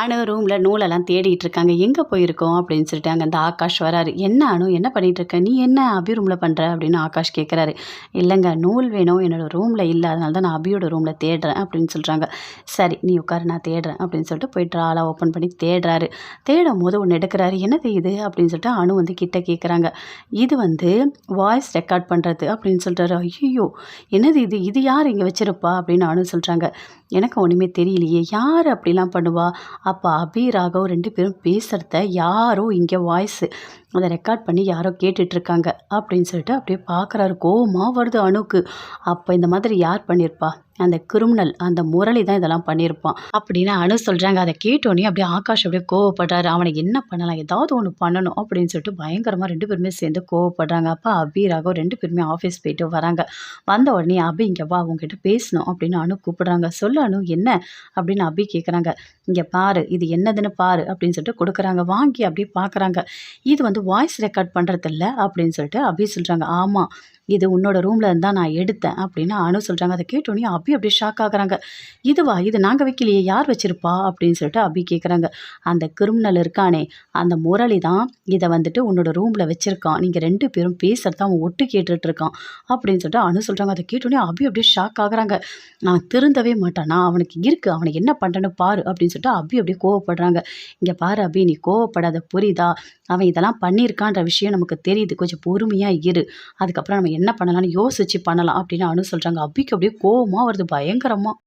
அணு ரூமில் நூலெல்லாம் தேடிட்டு இருக்காங்க எங்கே போயிருக்கோம் அப்படின்னு சொல்லிட்டு அங்கே அந்த ஆகாஷ் வராரு. என்ன அனு என்ன பண்ணிகிட்டு இருக்க நீ என்ன அபி ரூமில் பண்ணுற அப்படின்னு ஆகாஷ் கேட்குறாரு இல்லைங்க நூல் வேணும். என்னோடய ரூமில் இல்லை. அதனால தான் நான் அபியோட ரூமில் தேடுறேன். அப்படின்னு சொல்கிறாங்க சரி நீ உட்காரு. நான் தேடுறேன். அப்படின்னு சொல்லிட்டு போய் ட்ராலாக ஓப்பன் பண்ணி தேடுறாரு. தேடும் போது ஒன்று எடுக்கிறாரு. என்னது இது? அப்படின்னு சொல்லிட்டு அணு வந்து கிட்ட கேட்குறாங்க இது வந்து வாய்ஸ் ரெக்கார்ட் பண்ணுறது அப்படின்னு சொல்கிறாரு ஐயோ என்னது இது? இது யார் இங்கே வச்சிருப்பா? அப்படின்னு அணு சொல்கிறாங்க எனக்கு ஒன்றுமே தெரியலையே. யார் அப்படிலாம் பண்ணுவா? அப்போ அபி ராகவ் ரெண்டு பேரும் பேசுகிறத யாரோ இங்கே வாய்ஸு அதை ரெக்கார்ட் பண்ணி யாரோ கேட்டுட்ருக்காங்க அப்படின்னு சொல்லிட்டு அப்படியே பார்க்குறாரு கோவமாக வருது அணுக்கு. அப்போ இந்த மாதிரி யார் பண்ணியிருப்பா அந்த கிரிமினல் அந்த முரளி தான் இதெல்லாம் பண்ணியிருப்பான். அப்படின்னு அனு சொல்கிறாங்க அதை கேட்டோன்னே அப்படியே ஆகாஷ் அப்படியே கோவப்படுறாரு. அவனை என்ன பண்ணலாம்? ஏதாவது ஒன்று பண்ணணும் அப்படின்னு சொல்லிட்டு பயங்கரமாக ரெண்டு பேருமே சேர்ந்து கோவப்படுறாங்க. அப்போ அபி ராகவ் ரெண்டு பேருமே ஆஃபீஸ் போயிட்டு வராங்க. வந்த உடனே அபி இங்கே வா உங்ககிட்ட பேசணும் அப்படின்னு அனு கூப்பிடுறாங்க. சொல்லு அணு என்ன? அப்படின்னு அபி கேட்குறாங்க இங்கே பாரு இது என்னதுன்னு பாரு அப்படின்னு சொல்லிட்டு கொடுக்குறாங்க. வாங்கி அப்படியே பார்க்குறாங்க இது வந்து வாய்ஸ் ரெக்கார்ட் பண்ணுறதில்ல அப்படின்னு சொல்லிட்டு அபி சொல்கிறாங்க ஆமாம் இது உன்னோட ரூமில் இருந்தால் நான் எடுத்தேன் அப்படின்னு அனு சொல்கிறாங்க அதை கேட்டோன்னே அபி அப்படியே ஷாக் ஆகுறாங்க. இதுவா? இது நாங்கள் வைக்கலையே. யார் வச்சிருப்பா? அப்படின்னு சொல்லிட்டு அபி கேட்குறாங்க அந்த கிரிமினல் இருக்கானே. அந்த முரளி தான் இதை வந்துட்டு உன்னோட ரூமில் வச்சுருக்கான். நீங்கள் ரெண்டு பேரும் பேசுகிறத அவன் ஒட்டு கேட்டுட்டு இருக்கான். அப்படின்னு சொல்லிட்டு அனு சொல்கிறாங்க அதை கேட்டோன்னே அபி அப்படியே ஷாக் ஆகுறாங்க. நான் திருந்தவே மாட்டானா. அவனுக்கு இருக்குது அவனை என்ன பண்ணுறேன்னு பாரு அப்படின்னு சொல்லிட்டு அபி அப்படியே கோவப்படுறாங்க. இங்கே பாரு அபி நீ கோவப்படாத. புரியுதா? அவன் இதெல்லாம் பண்ணியிருக்கான்ற விஷயம் நமக்கு தெரியுது. கொஞ்சம் பொறுமையாக இரு. அதுக்கப்புறம் நம்ம என்ன பண்ணலாம்னு யோசிச்சு பண்ணலாம் அப்படின்னு அனு சொல்கிறாங்க அபிக்கு அப்படியே கோவமாக வருது. பயங்கரமாக